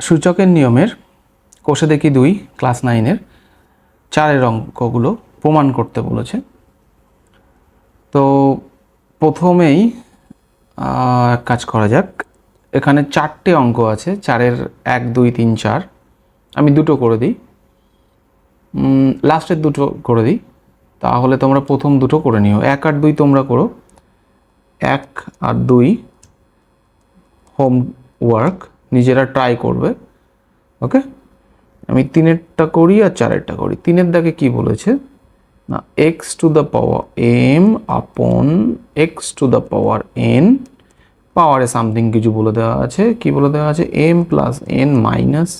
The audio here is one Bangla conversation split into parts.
সূচকের নিয়মের কোষে দেখি দুই, ক্লাস নাইনের, চারের অঙ্কগুলো প্রমাণ করতে বলেছে। তো প্রথমেই এক কাজ করা যাক। এখানে চারটে অঙ্ক আছে, চারের এক, দুই, তিন, চার। আমি দুটো করে দিই। লাস্টের দুটো করে দিই। তাহলে তোমরা প্রথম দুটো করে নিও। এক আর দুই তোমরা করো। এক আর দুই হোম ওয়ার্ক নিজেরা ট্রাই করবে ওকে আমি তিনেরটা করি আর চারেরটা করি। তিনের দাগে কি বলেছে? না x to the power m upon x to the power n পাওয়ারে সামথিং কিছু বলে দেওয়া আছে। কি বলে দেওয়া আছে? M plus n minus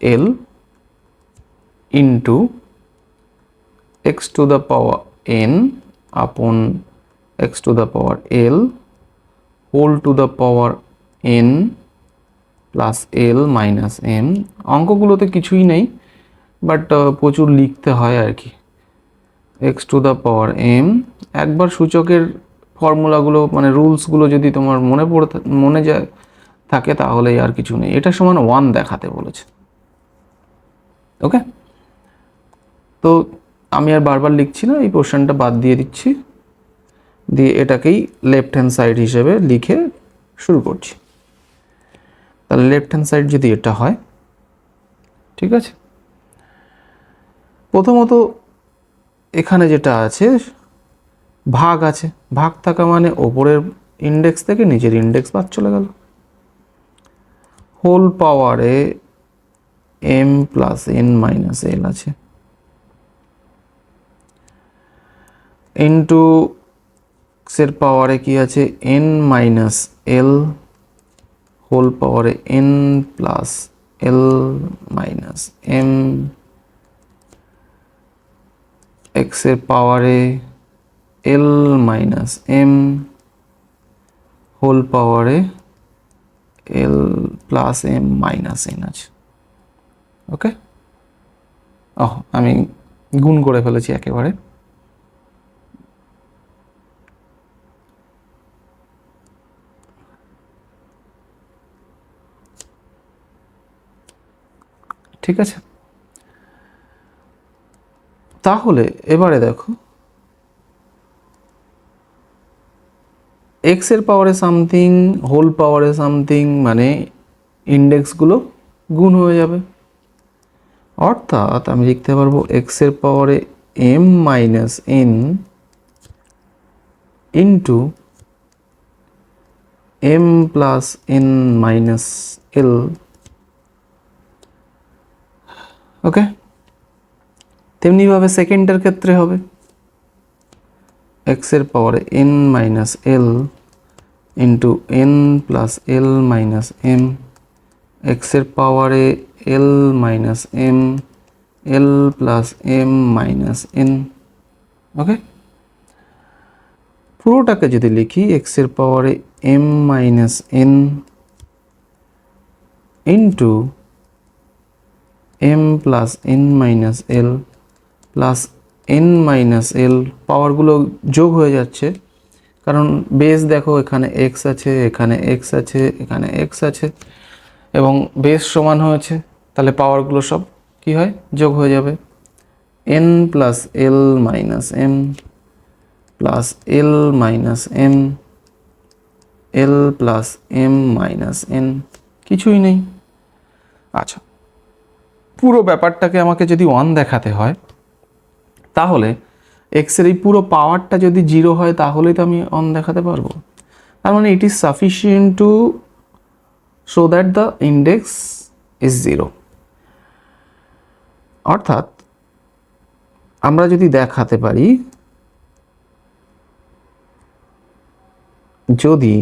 l into x to the power n upon x to the power l whole to the power n plus l minus m অঙ্কগুলোতে কিছুই নেই বাট প্রচুর লিখতে হয় আর কি। X to the power m একবার সূচকের ফর্মুলাগুলো মানে রুলসগুলো যদি তোমার মনে পড়ে মনে যায় থাকে তাহলেই আর কিছু নেই। এটা সমান ওয়ান দেখাতে বলেছে। ওকে তো আমি আর বারবার লিখছি না, এই পোর্শনটা বাদ দিয়ে দিচ্ছি। দিয়ে এটাকেই লেফট হ্যান্ড সাইড হিসেবে লিখে শুরু করছি। তাহলে লেফট হ্যান্ড সাইড যদি এটা হয়, ঠিক আছে? প্রথমত এখানে যেটা আছে, ভাগ আছে। ভাগ থাকা মানে ওপরের ইন্ডেক্স থেকে নিচের ইন্ডেক্স বাদ চলে গেল। হোল পাওয়ারে m plus n minus l আছে। ইন্টু এর পাওয়ারে কি আছে? এন মাইনাস এল হোল পাওয়ারে n plus l minus m এক্সের পাওয়ারে এল মাইনাস এম হোল পাওয়ারে l plus m minus n আছে। ওকে ওহ আমি গুণ করে ফেলেছি একেবারে। ঠিক আছে? তাহলে এবারে দেখো এক্সের পাওয়ারে সামথিং হোল পাওয়ারে সামথিং মানে ইন্ডেক্সগুলো গুণ হয়ে যাবে। অর্থাৎ আমি লিখতে পারব এক্সের পাওয়ারে m minus n into m plus n minus l okay তেমনিভাবে সেকেন্ডের ক্ষেত্রে হবে। এক্সের পাওয়ারে n minus l into n plus l minus m এক্সের পাওয়ারে l minus m l plus m minus n okay পুরোটাকে যদি লিখি এক্সের পাওয়ারে m minus n into m plus n minus l plus n minus l পাওয়ারগুলো যোগ হয়ে যাচ্ছে। কারণ বেস দেখো এখানে এক্স আছে, এখানে এক্স আছে, এখানে এক্স আছে এবং বেস সমান হয়েছে। তাহলে পাওয়ারগুলো সব কি হয়? যোগ হয়ে যাবে। N plus l minus m plus l minus m l plus m minus n কিছুই নেই। আচ্ছা পুরো ব্যাপারটাকে আমাকে যদি ওয়ান দেখাতে হয়, তাহলে এক্সের এই পুরো পাওয়ারটা যদি জিরো হয়, তাহলেই তো আমি অন দেখাতে পারব। তার মানে it is sufficient to show that the index is zero অর্থাৎ, আমরা যদি দেখাতে পারি, যদি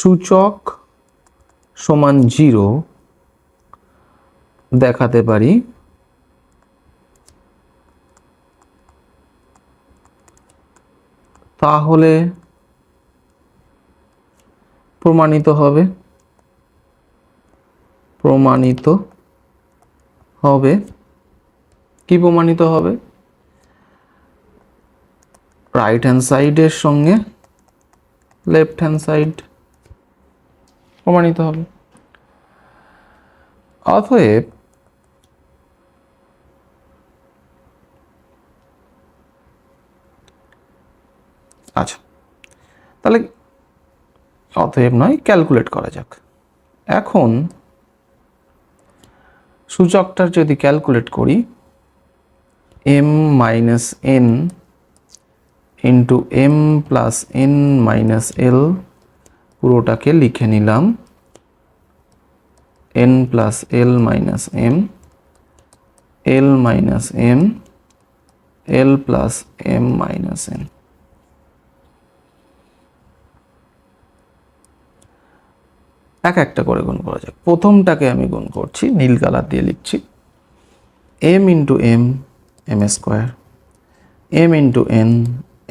সূচক সমান জিরো দেখাতে পারি। তাহলে প্রমাণিত হবে। প্রমাণিত হবে। কি প্রমাণিত হবে? রাইট হ্যান্ড সাইডের সঙ্গে লেফট হ্যান্ড সাইড প্রমাণিত হবে। অতএব আচ্ছা তাহলে অতএব নয় ক্যালকুলেট করা যাক। এখন সূচকটার যদি ক্যালকুলেট করি m minus n into m plus n minus l পুরোটাকে লিখে নিলাম। N plus l minus m l minus m l plus m minus n এক একটা করে গুণ করা যাক। প্রথমটাকে আমি গুণ করছি, নীল কালার দিয়ে লিখছি। M into m m square m into n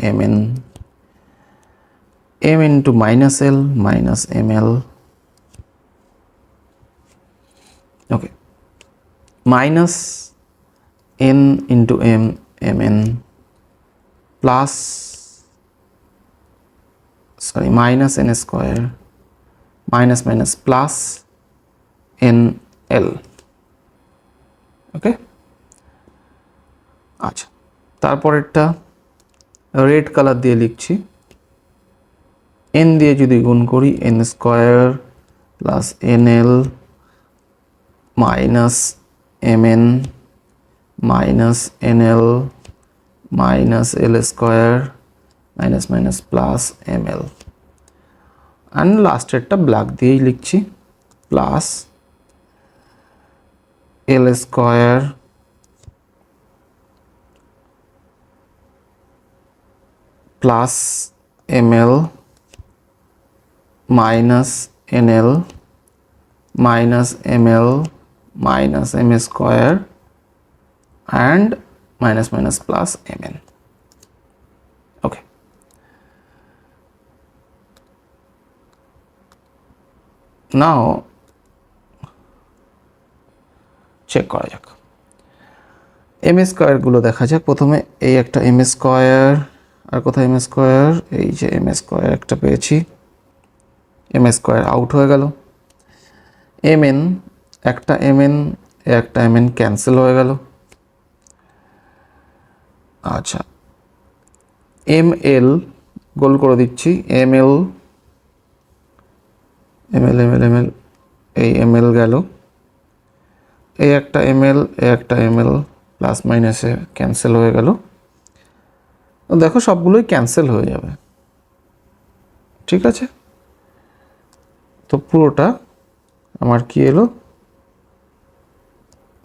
m n m into minus l minus m l okay minus n into m m n plus sorry minus n square minus minus plus n l okay আচ্ছা। তারপরেরটা রেড কালার দিয়ে লিখছি। এন দিয়ে যদি গুণ করি n square plus n l minus m n minus n l minus l square minus minus plus m l and লাস্টেরটা black দিয়েই লিখছি plus l square plus m l minus n l minus m l minus m square, and minus minus plus m n okay now check করা যাক। এম স্কোয়ারগুলো দেখা যাক। প্রথমে এই একটা এম স্কোয়ার, আর কোথায় এম স্কোয়ার? এই যে এম স্কোয়ার একটা পেয়েছি। এম স্কোয়ার আউট হয়ে গেল। এম এন একটা এম এন একটা এম এন ক্যান্সেল হয়ে গেল। আচ্ছা এম এল গোল করে দিচ্ছি m l m l m l m l এই এম এল গেল। এই একটা এম এল এই একটা এম এল প্লাস মাইনাসে ক্যান্সেল হয়ে গেল। দেখো সবগুলোই ক্যান্সেল হয়ে যাবে। ঠিক আছে? তো পুরোটা আমার কি এলো?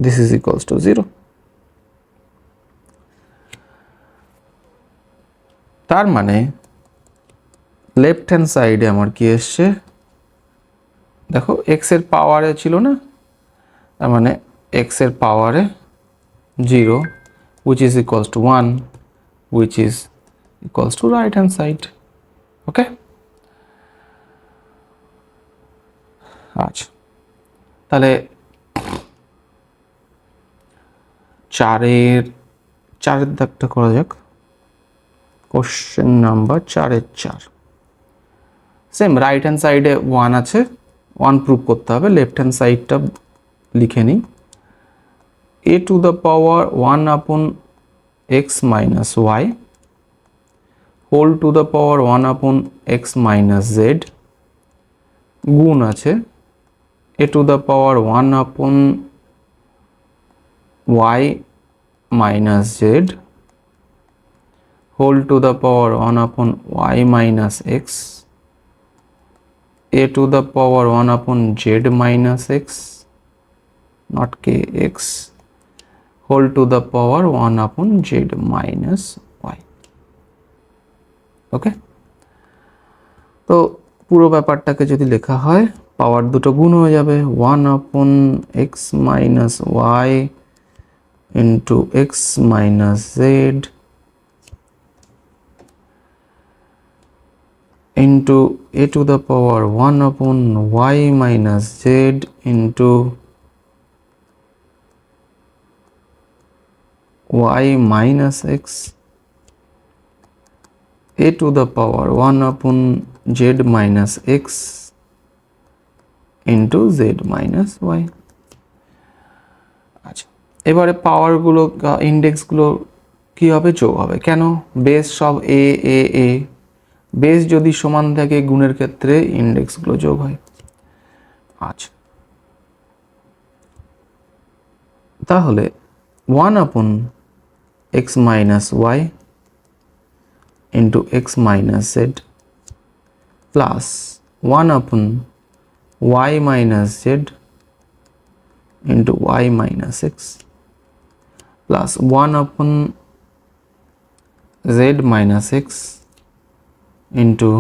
This is equals to zero তার মানে লেফট হ্যান্ড সাইডে আমার কি এসছে? দেখো এক্সের পাওয়ারে ছিল না? তার মানে এক্সের পাওয়ারে zero is equals to one which is equals to right hand side. Okay? আচ্ছা তাহলে চারের চারের দাগটা করা যাক। কোশ্চেন নাম্বার চারের চার। সেম রাইট হ্যান্ড সাইডে ওয়ান আছে। ওয়ান প্রুভ করতে হবে। লেফট হ্যান্ড সাইডটা লিখে নিই। A to the power one upon x minus y, whole to the power 1 upon x minus z, গুণ আছে। A to the power 1 upon y minus z whole to the power 1 upon y minus x a to the power 1 upon z minus x not k x whole to the power one upon z minus y okay তো পুরো ব্যাপারটাকে যদি লেখা হয় পাওয়ার দুটো গুণ হয়ে যাবে। One upon x minus y into x minus z into a to the power one upon y minus z into y minus x a to the power 1 upon z minus x into z minus y. আচ্ছা এবারে পাওয়ারগুলো ইন্ডেক্সগুলো কী হবে? যোগ হবে। কেন? বেস সব এ এ এ বেস যদি সমান থাকে গুণের ক্ষেত্রে ইন্ডেক্সগুলো যোগ হয়। আচ্ছা। তাহলে one upon x minus y into x minus z plus one upon y minus z into y minus x plus one upon z minus x into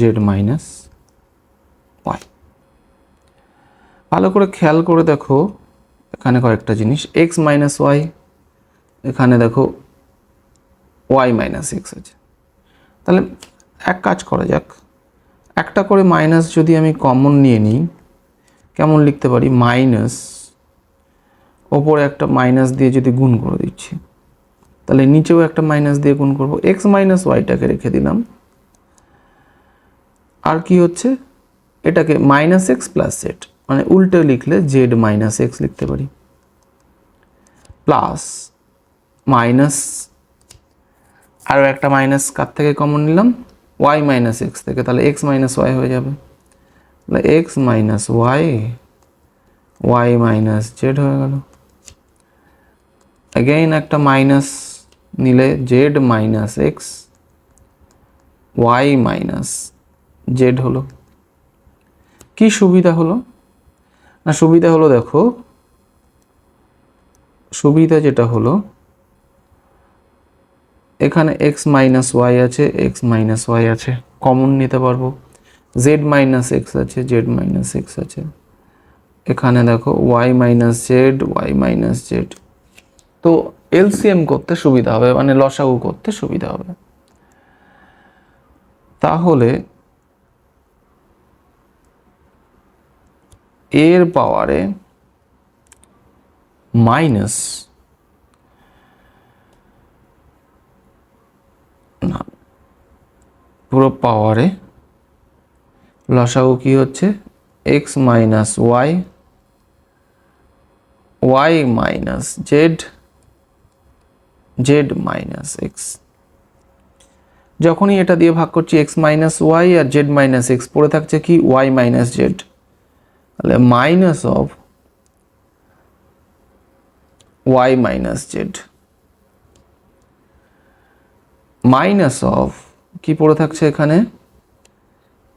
z minus y ভালো করে খেয়াল করে দেখো, এখানে কয়েকটা জিনিস এক্স মাইনাস ওয়াই এখানে দেখো ওয়াই মাইনাস এক্স আছে। তাহলে এক কাজ করা যাক। একটা করে মাইনাস যদি আমি কমন নিয়ে নিই, কেমন লিখতে পারি? মাইনাস ওপরে একটা মাইনাস দিয়ে যদি গুণ করে দিচ্ছি, তাহলে নিচেও একটা মাইনাস দিয়ে গুণ করব। এক্স মাইনাস ওয়াইটাকে রেখে দিলাম। আর কি হচ্ছে? এটাকে মাইনাস এক্স প্লাস জেড মানে উল্টে লিখলে জেড মাইনাস এক্স লিখতে পারি। প্লাস মাইনাস আরও একটা মাইনাস কার থেকে কমন নিলাম? ওয়াই মাইনাস এক্স থেকে, তাহলে এক্স মাইনাস ওয়াই হয়ে যাবে। তাহলে x minus y y minus z হয়ে গেল। অ্যাগেইন একটা মাইনাস নিলে z minus x y minus z হলো। কি সুবিধা হলো? না, সুবিধা হলো দেখো, সুবিধা যেটা হলো এখানে এক্স মাইনাস ওয়াই আছে এক্স মাইনাস ওয়াই আছে। কমন নিতে পারব। জেড মাইনাস এক্স আছে জেড মাইনাস এক্স আছে। এখানে দেখো y minus z y minus z তো এলসিএম করতে সুবিধা হবে মানে লসাগু করতে সুবিধা হবে। তাহলে এর পাওয়ারে মাইনাস না। পুরো পাওয়ারে লসাগু কি হচ্ছে? X minus y y minus z z minus x যখনই এটা দিয়ে ভাগ করছি এক্স মাইনাস ওয়াই আর জেড মাইনাস এক্স পড়ে থাকছে কি? ওয়াই মাইনাস জেড তাহলে minus of y minus z minus of কি পড়ে থাকছে এখানে?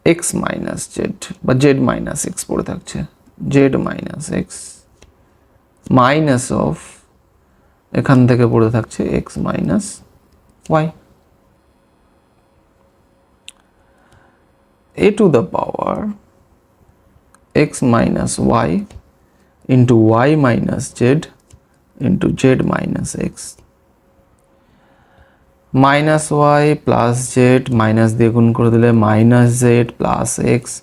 এক্স মাইনাস জেড বা জেড মাইনাস এক্স পড়ে থাকছে। Z minus x minus of এখান থেকে পড়ে থাকছে x minus y a to the power x minus y into y minus z into z minus x minus y plus z minus দিয়ে গুণ করে দিলে minus z plus x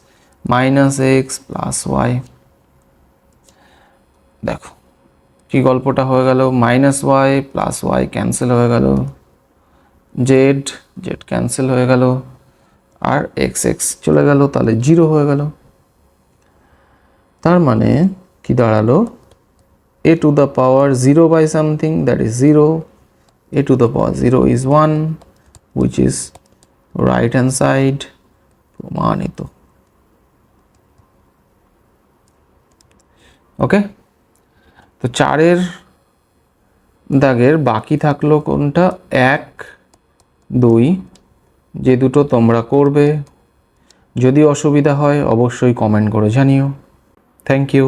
minus x plus y দেখো, কি গল্পটা হয়ে গেল? Minus y plus y cancel হয়ে গেল। জেড জেড ক্যান্সেল হয়ে গেল। আর এক্স এক্স চলে গেল, তাহলে জিরো হয়ে গেল। তার মানে কি দাঁড়াল? A to the power zero by something that is zero a to the power zero is one which is right hand side প্রমাণিত। ওকে তো চারের দাগের বাকি থাকল কোনটা? এক, দুই, যে দুটো তোমরা করবে। যদি অসুবিধা হয়, অবশ্যই কমেন্ট করে জানিও। Thank you